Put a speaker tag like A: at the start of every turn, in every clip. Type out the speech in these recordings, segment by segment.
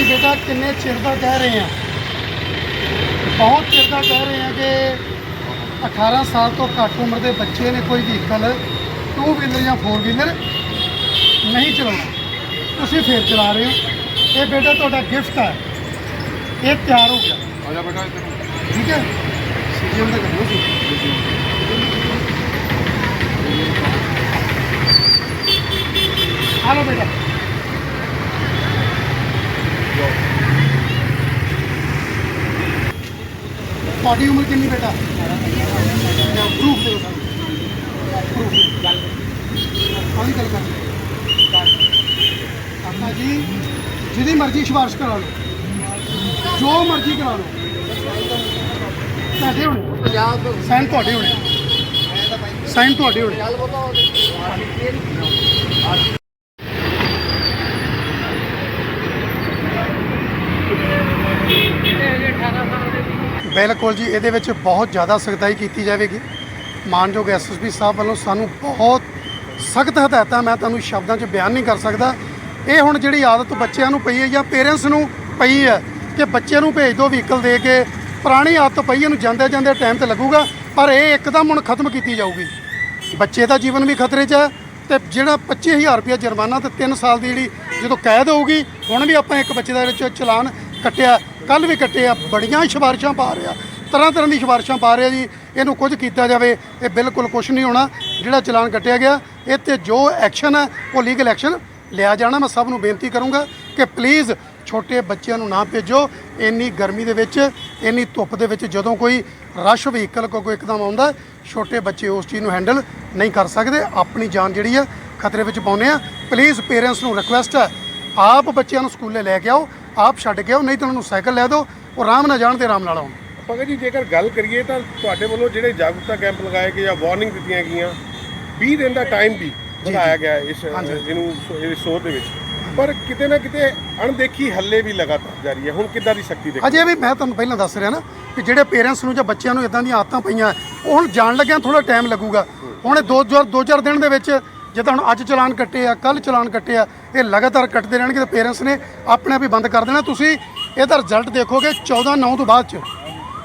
A: ਅਸੀਂ ਬੇਟਾ ਕਿੰਨੇ ਚਿਰ ਦਾ ਕਹਿ ਰਹੇ ਹਾਂ? ਬਹੁਤ ਚਿਰ ਦਾ ਕਹਿ ਰਹੇ ਹਾਂ ਕਿ 18 ਸਾਲ ਤੋਂ ਘੱਟ ਉਮਰ ਦੇ ਬੱਚੇ ਨੇ ਕੋਈ ਵਹੀਕਲ ਟੂ ਵੀਲਰ ਜਾਂ ਫੋਰ ਵੀਲਰ ਨਹੀਂ ਚਲਾਉਣਾ। ਤੁਸੀਂ ਫੇਰ ਚਲਾ ਰਹੇ ਹੋ। ਇਹ ਬੇਟਾ ਤੁਹਾਡਾ ਗਿਫਟ ਹੈ। ਇਹ ਤਿਆਰ ਹੋ ਗਿਆ।
B: ਆ ਜਾ ਬੇਟਾ ਇੱਧਰ।
A: ਠੀਕ ਹੈ? ਸੀਜਨ ਦਾ ਕਰਿਓ ਸੀ। ਲਓ ਬੇਟਾ। ਤੁਹਾਡੀ ਉਮਰ ਕਿੰਨੀ ਬੇਟਾ? ਪ੍ਰੂਫ ਦਿਓ ਸਾਨੂੰ ਪ੍ਰੂਫ ਕਾਹਦੀ ਗੱਲ ਕਰ ਆਪਾਂ ਜੀ ਜਿਹਦੀ ਮਰਜ਼ੀ ਸਿਫਾਰਿਸ਼ ਕਰਾ ਲਓ। ਜੋ ਮਰਜ਼ੀ ਕਰਾ ਲਓ। ਤੁਹਾਡੇ ਹੋਣੇ। ਸਾਈਨ ਤੁਹਾਡੇ ਹੋਣੇ। ਸਾਈਨ ਤੁਹਾਡੇ ਹੋਣੇ। ਬਿਲਕੁਲ ਜੀ, ਇਹਦੇ ਵਿੱਚ ਬਹੁਤ ਜ਼ਿਆਦਾ ਸਖਤਾਈ ਕੀਤੀ ਜਾਵੇਗੀ। ਮਾਨਯੋਗ ਐਸਐਸਪੀ ਸਾਹਿਬ ਵੱਲੋਂ ਸਾਨੂੰ ਬਹੁਤ ਸਖਤ ਹਦਾਇਤਾਂ, ਮੈਂ ਤੁਹਾਨੂੰ ਸ਼ਬਦਾਂ 'ਚ ਬਿਆਨ ਨਹੀਂ ਕਰ ਸਕਦਾ। ਇਹ ਹੁਣ ਜਿਹੜੀ ਆਦਤ ਬੱਚਿਆਂ ਨੂੰ ਪਈ ਹੈ ਜਾਂ ਪੇਰੈਂਟਸ ਨੂੰ ਪਈ ਹੈ ਕਿ ਬੱਚੇ ਨੂੰ ਭੇਜ ਦਿਓ ਵਹੀਕਲ ਦੇ ਕੇ, ਪੁਰਾਣੀ ਆਦਤ ਪਈ ਇਹਨੂੰ ਜਾਂਦੇ ਜਾਂਦੇ ਟਾਈਮ ਤੇ ਲੱਗੂਗਾ, ਪਰ ਇਹ ਇੱਕਦਮ ਹੁਣ ਖਤਮ ਕੀਤੀ ਜਾਊਗੀ। ਬੱਚੇ ਦਾ ਜੀਵਨ ਵੀ ਖਤਰੇ 'ਚ ਹੈ ਤੇ ਜਿਹੜਾ 25000 ਰੁਪਏ ਜੁਰਮਾਨਾ ਤੇ 3 ਸਾਲ ਦੀ ਜਿਹੜੀ ਜਦੋਂ ਕੈਦ ਹੋਊਗੀ, ਹੁਣ ਵੀ ਆਪਾਂ ਇੱਕ ਬੱਚੇ ਦਾ ਵਿੱਚ ਚਲਾਨ ਕੱਟਿਆ। ਕੱਲ ਵੀ ਕੱਟੇ ਆ, ਬੜੀਆਂ ਸਿਫਾਰਿਸ਼ਾਂ ਪਾ ਰਿਹਾ ਤਰ੍ਹਾਂ ਤਰ੍ਹਾਂ ਦੀ ਸਿਫਾਰਿਸ਼ਾਂ ਪਾ ਰਿਹਾ ਜੀ, ਇਹਨੂੰ ਕੁਝ ਕੀਤਾ ਜਾਵੇ, ਇਹ ਬਿਲਕੁਲ ਕੁਝ ਨਹੀਂ ਹੋਣਾ। ਜਿਹੜਾ ਚਲਾਨ ਕੱਟਿਆ ਗਿਆ, ਇਹ ਤੇ ਜੋ ਐਕਸ਼ਨ ਹੈ ਉਹ ਲੀਗਲ ਐਕਸ਼ਨ ਲਿਆ ਜਾਣਾ। ਮੈਂ ਸਭ ਨੂੰ ਬੇਨਤੀ ਕਰੂੰਗਾ ਕਿ ਪਲੀਜ਼ ਛੋਟੇ ਬੱਚਿਆਂ ਨੂੰ ਨਾ ਭੇਜੋ। ਇੰਨੀ ਗਰਮੀ ਦੇ ਵਿੱਚ, ਇੰਨੀ ਧੁੱਪ ਦੇ ਵਿੱਚ ਜਦੋਂ ਕੋਈ ਰਸ਼ ਵਹੀਕਲ ਕੋ ਕੋਈ ਇੱਕਦਮ ਆਉਂਦਾ, ਛੋਟੇ ਬੱਚੇ ਉਸ ਚੀਜ਼ ਨੂੰ ਹੈਂਡਲ ਨਹੀਂ ਕਰ ਸਕਦੇ। ਆਪਣੀ ਜਾਨ ਜਿਹੜੀ ਆ, ਖਤਰੇ ਵਿੱਚ ਪਾਉਂਦੇ ਆ। ਪਲੀਜ਼ ਪੇਰੈਂਟਸ ਨੂੰ ਰਿਕੁਐਸਟ ਹੈ ਆਪ ਬੱਚਿਆਂ ਨੂੰ ਸਕੂਲੇ ਲੈ ਕੇ ਆਓ। ਆਪ ਛੱਡ ਕੇ ਆਓ ਨਹੀਂ ਤਾਂ ਉਹਨਾਂ ਨੂੰ ਸਾਈਕਲ ਲੈ ਦਿਓ ਉਹ ਆਰਾਮ ਨਾਲ ਜਾਣ ਤੇ ਆਰਾਮ ਨਾਲ ਆਉਣ।
B: ਭਗਤ ਜੀ ਜੇਕਰ ਗੱਲ ਕਰੀਏ ਤਾਂ ਤੁਹਾਡੇ ਵੱਲੋਂ ਜਿਹੜੇ ਜਾਗਰੂਕਤਾ ਕੈਂਪ ਲਗਾਏ ਗਏ ਜਾਂ ਵਾਰਨਿੰਗ ਦਿੱਤੀਆਂ ਗਈਆਂ 20 ਦਿਨ ਦਾ ਟਾਈਮ ਵੀ ਵਧਾਇਆ ਗਿਆ ਇਸ। ਇਹਨੂੰ ਇਸ ਸੋਧ ਦੇ ਵਿੱਚ। ਪਰ ਕਿਤੇ ਨਾ ਕਿਤੇ ਅਣਦੇਖੀ ਹੱਲੇ ਵੀ ਲਗਾਤਾਰ ਜਾਰੀ ਹੈ। ਹੁਣ ਕਿੱਦਾਂ ਦੀ ਸ਼ਕਤੀ ਦੇਖੋ?
A: ਅਜੇ ਵੀ ਮੈਂ ਤੁਹਾਨੂੰ ਪਹਿਲਾਂ ਦੱਸ ਰਿਹਾ ਨਾ ਕਿ ਜਿਹੜੇ ਪੇਰੈਂਟਸ ਨੂੰ ਜਾਂ ਬੱਚਿਆਂ ਨੂੰ ਇਦਾਂ ਦੀਆਂ ਆਦਤਾਂ ਪਈਆਂ ਉਹ ਹੁਣ ਜਾਣ ਲੱਗਿਆ ਥੋੜਾ ਟਾਈਮ ਲੱਗੂਗਾ। ਹੁਣ ਇਹ ਦੋ ਚਾਰ ਦੋ ਚਾਰ ਦਿਨ ਦੇ ਵਿੱਚ ਜਿੱਦਾਂ ਹੁਣ ਅੱਜ ਚਲਾਨ ਕੱਟੇ ਆ ਕੱਲ ਚਲਾਨ ਕੱਟੇ ਆ, ਇਹ ਲਗਾਤਾਰ ਕੱਟਦੇ ਰਹਿਣਗੇ ਤੇ ਪੇਰੈਂਟਸ ਨੇ ਆਪਣੇ ਆਪ ਹੀ ਬੰਦ ਕਰ ਦੇਣਾ। ਤੁਸੀਂ ਇਹਦਾ ਰਿਜ਼ਲਟ ਦੇਖੋਗੇ 14 9 ਤੋਂ ਬਾਅਦ ਚ।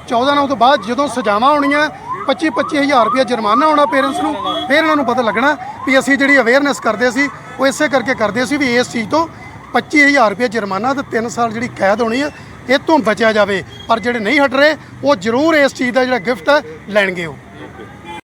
A: 14 9 ਤੋਂ ਬਾਅਦ ਜਦੋਂ ਸਜ਼ਾਵਾਂ ਹੋਣੀਆਂ 25 25000 ਰੁਪਏ ਜੁਰਮਾਨਾ ਹੋਣਾ ਪੇਰੈਂਟਸ ਨੂੰ, ਫਿਰ ਇਹਨਾਂ ਨੂੰ ਪਤਾ ਲੱਗਣਾ ਵੀ ਅਸੀਂ ਜਿਹੜੀ ਅਵੇਅਰਨੈਸ ਕਰਦੇ ਸੀ, ਉਹ ਇਸੇ ਕਰਕੇ ਕਰਦੇ ਸੀ ਵੀ ਇਸ ਚੀਜ਼ ਤੋਂ 25000 ਰੁਪਏ ਜੁਰਮਾਨਾ ਤੇ 3 ਸਾਲ ਜਿਹੜੀ ਕੈਦ ਹੋਣੀ ਹੈ ਇਹ ਤੋਂ ਬਚਿਆ ਜਾਵੇ। ਪਰ ਜਿਹੜੇ ਨਹੀਂ ਹਟ ਰਹੇ, ਉਹ ਜ਼ਰੂਰ ਇਸ ਚੀਜ਼ ਦਾ ਜਿਹੜਾ ਗਿਫਟ ਹੈ ਲੈਣਗੇ ਉਹ।